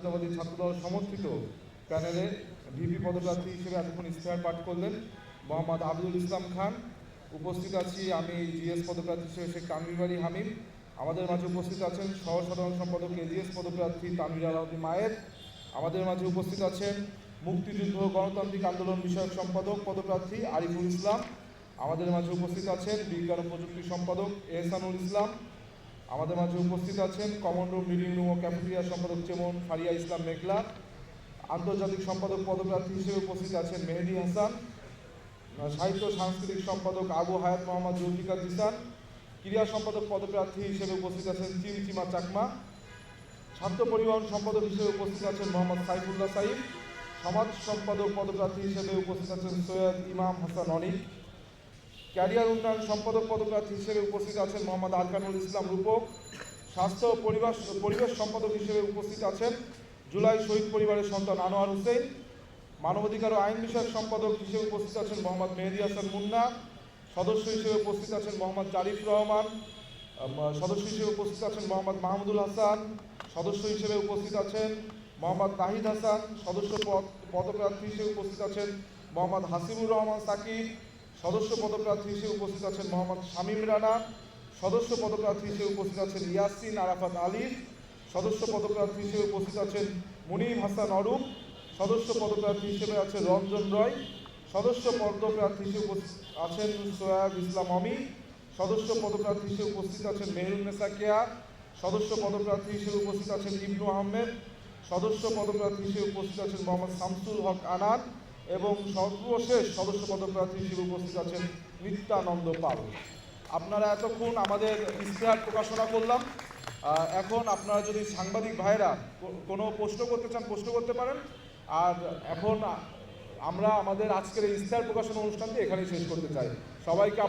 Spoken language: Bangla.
জাতীয়তাবাদী ছাত্রদল সমর্থিত প্যানেলে ভিপি পদপ্রার্থী হিসেবে এতক্ষণ ইশতেহার পাঠ করলেন মোহাম্মদ আবদুল ইসলাম খান। উপস্থিত আছি আমি জিএস পদপ্রার্থী হিসেবে শেখ তানভীর আলী হামিদ আমাদের মাঝে উপস্থিত আছেন সহ সাধারণ সম্পাদক এজিএস পদপ্রার্থী তানভীর আলাউদ্দিন মায়ের। আমাদের মাঝে উপস্থিত আছেন মুক্তিযুদ্ধ গণতান্ত্রিক আন্দোলন বিষয়ক সম্পাদক পদপ্রার্থী আরিফুল ইসলাম। আমাদের মাঝে উপস্থিত আছেন বিজ্ঞান প্রযুক্তি সম্পাদক এহসানুল ইসলাম। আমাদের মাঝে উপস্থিত আছেন কমন রুম মিটিং রুম ও ক্যাফেটেরিয়া সম্পাদক চেমন ফারিয়া ইসলাম মেঘলা। আন্তর্জাতিক সম্পাদক পদপ্রার্থী হিসেবে উপস্থিত আছেন মেহেদি হাসান। সাহিত্য সাংস্কৃতিক সম্পাদক আবু হায়াত মোহাম্মদ জুলফিকার জিসান। ক্রীড়া সম্পাদক পদপ্রার্থী হিসেবে উপস্থিত আছেন চিমচিমা চাকমা। ছাত্র পরিবহন সম্পাদক হিসেবে উপস্থিত আছেন মোহাম্মদ সাইফুল্লাহ সাইফ। সমাজ সম্পাদক পদপ্রার্থী হিসেবে উপস্থিত আছেন সৈয়দ ইমাম হাসান অনিক। ক্যারিয়ার উন্নয়ন সম্পাদক পদপ্রার্থী হিসেবে উপস্থিত আছেন মোহাম্মদ আরকানুল ইসলাম রূপক। স্বাস্থ্য পরিবেশ পরিবেশ সম্পাদক হিসেবে উপস্থিত আছেন জুলাই শহীদ পরিবারের সন্তান আনোয়ার হোসেন। মানবাধিকার ও আইন বিষয়ক সম্পাদক হিসেবে উপস্থিত আছেন মোহাম্মদ মেহেদি হাসান মুন্না। সদস্য হিসেবে উপস্থিত আছেন মোহাম্মদ জারিফ রহমান। সদস্য হিসেবে উপস্থিত আছেন মোহাম্মদ মাহমুদুল হাসান। সদস্য হিসেবে উপস্থিত আছেন মোহাম্মদ নাহিদ হাসান। সদস্য পদ, পদপ্রার্থী হিসেবে উপস্থিত আছেন মোহাম্মদ হাসিবুর রহমান সাকিব। সদস্য পদপ্রার্থী হিসেবে উপস্থিত আছেন মোহাম্মদ শামীম রানা, সদস্য পদপ্রার্থী হিসেবে উপস্থিত আছেন ইয়াসিন আরাফাত আলী, সদস্য পদপ্রার্থী হিসেবে উপস্থিত আছেন মুনিম হাসান অরূপ, সদস্য পদপ্রার্থী হিসেবে আছেন রঞ্জন রয়, সদস্য পদপ্রার্থী হিসেবে উপস্থিত আছেন সোয়াব ইসলাম অমি, সদস্য পদপ্রার্থী হিসেবে উপস্থিত আছেন মেহরুন্নেসা কেয়া, সদস্য পদপ্রার্থী হিসেবে উপস্থিত আছেন ইবনু আহমেদ, সদস্য পদপ্রার্থী হিসেবে উপস্থিত আছেন মোহাম্মদ শামসুল হক আনান এবং সর্বশেষ সদস্য পদপ্রার্থী হিসেবে উপস্থিত আছেন নিত্যানন্দ পাল। আপনারা এতক্ষণ আমাদের ইশতেহার প্রকাশনা করলাম। এখন আপনারা যদি সাংবাদিক ভাইরা কোনো প্রশ্ন করতে চান, প্রশ্ন করতে পারেন। আর এখন আমরা আমাদের আজকের এই ইশতেহার প্রকাশনা অনুষ্ঠানটি এখানেই শেষ করতে চাই। সবাইকে আবার